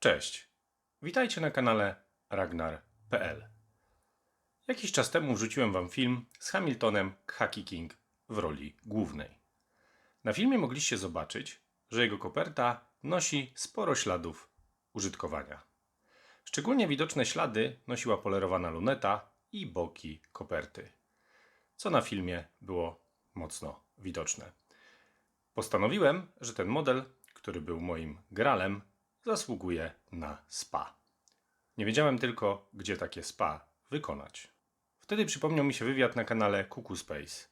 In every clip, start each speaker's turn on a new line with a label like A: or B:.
A: Cześć. Witajcie na kanale Ragnar.pl. Jakiś czas temu wrzuciłem wam film z Hamiltonem Khaki King w roli głównej. Na filmie mogliście zobaczyć, że jego koperta nosi sporo śladów użytkowania. Szczególnie widoczne ślady nosiła polerowana luneta i boki koperty, co na filmie było mocno widoczne. Postanowiłem, że ten model, który był moim gralem, zasługuje na spa. Nie wiedziałem tylko, gdzie takie spa wykonać. Wtedy przypomniał mi się wywiad na kanale Kuku Space.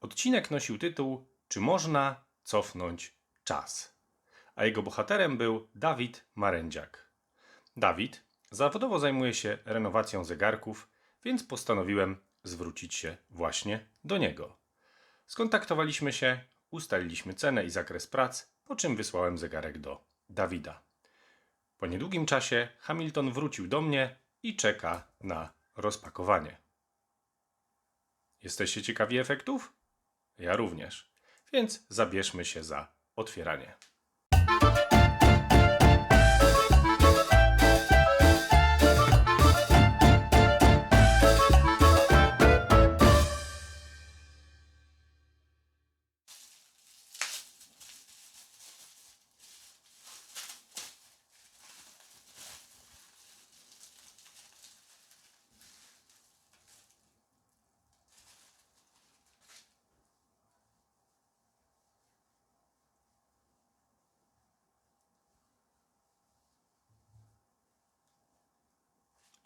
A: Odcinek nosił tytuł Czy można cofnąć czas? A jego bohaterem był Dawid Marędziak. Dawid zawodowo zajmuje się renowacją zegarków, więc postanowiłem zwrócić się właśnie do niego. Skontaktowaliśmy się, ustaliliśmy cenę i zakres prac, po czym wysłałem zegarek do Dawida. Po niedługim czasie Hamilton wrócił do mnie i czeka na rozpakowanie. Jesteście ciekawi efektów? Ja również. Więc zabierzmy się za otwieranie.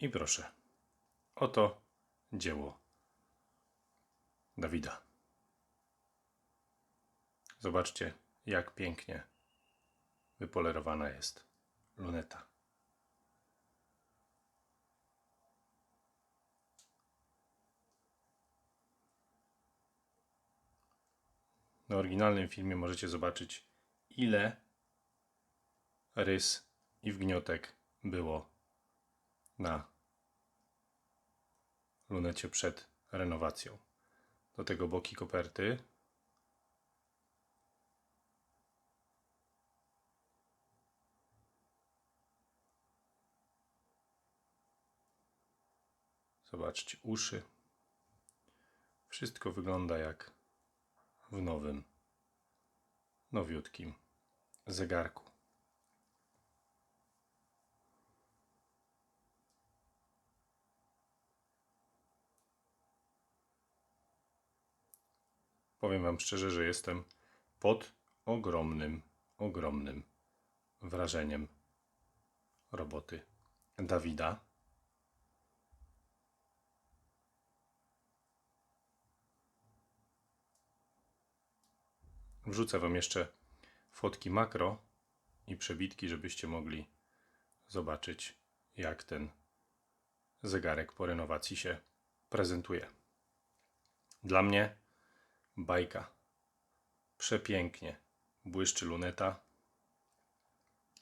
A: I proszę. Oto dzieło Dawida. Zobaczcie, jak pięknie wypolerowana jest luneta. Na oryginalnym filmie możecie zobaczyć, ile rys i wgniotek było na lunecie przed renowacją. Do tego boki koperty. Zobaczcie, uszy. Wszystko wygląda jak w nowym, nowiutkim zegarku. Powiem Wam szczerze, że jestem pod ogromnym, ogromnym wrażeniem roboty Dawida. Wrzucę Wam jeszcze fotki makro i przebitki, żebyście mogli zobaczyć, jak ten zegarek po renowacji się prezentuje. Dla mnie bajka. Przepięknie błyszczy luneta.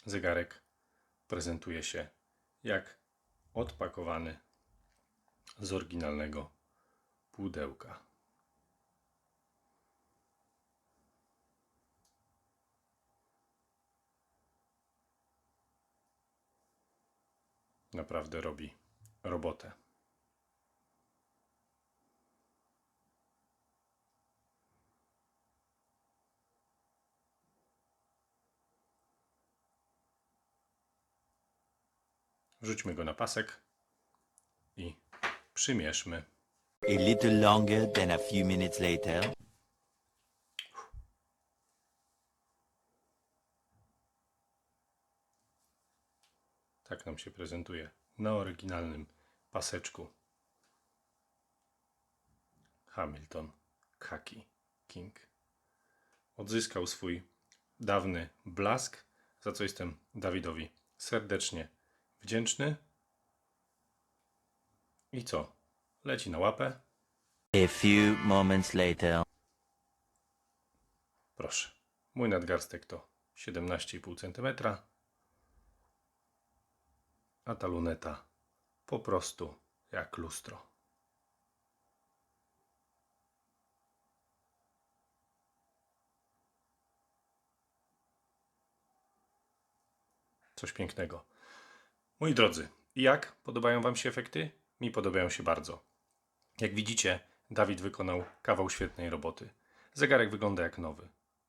A: Zegarek prezentuje się jak odpakowany z oryginalnego pudełka. Naprawdę robi robotę. Wrzućmy go na pasek i przymierzmy.
B: A little longer than a few minutes later.
A: Tak nam się prezentuje na oryginalnym paseczku. Hamilton Khaki King odzyskał swój dawny blask, za co jestem Dawidowi serdecznie wdzięczny. I co? Leci na łapę.
B: A few moments later.
A: Proszę. Mój nadgarstek to 17,5 cm. A ta luneta po prostu jak lustro. coś pięknego. Moi drodzy, jak podobają Wam się efekty? Mi podobają się bardzo. Jak widzicie, Dawid wykonał kawał świetnej roboty. Zegarek wygląda jak nowy.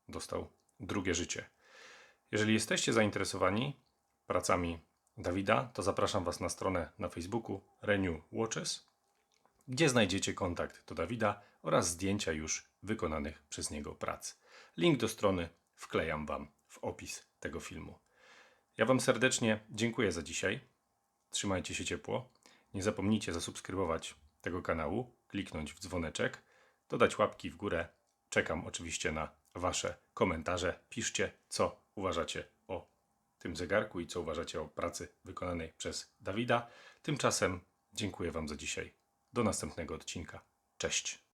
A: Dostał drugie życie. Jeżeli jesteście zainteresowani pracami Dawida, to zapraszam Was na stronę na Facebooku Renew Watches, gdzie znajdziecie kontakt do Dawida oraz zdjęcia już wykonanych przez niego prac. Link do strony wklejam Wam w opis tego filmu. Ja Wam serdecznie dziękuję za dzisiaj. Trzymajcie się ciepło. Nie zapomnijcie zasubskrybować tego kanału, kliknąć w dzwoneczek, dodać łapki w górę. Czekam oczywiście na Wasze komentarze. Piszcie, co uważacie o tym zegarku i co uważacie o pracy wykonanej przez Dawida. Tymczasem dziękuję Wam za dzisiaj. Do następnego odcinka. Cześć.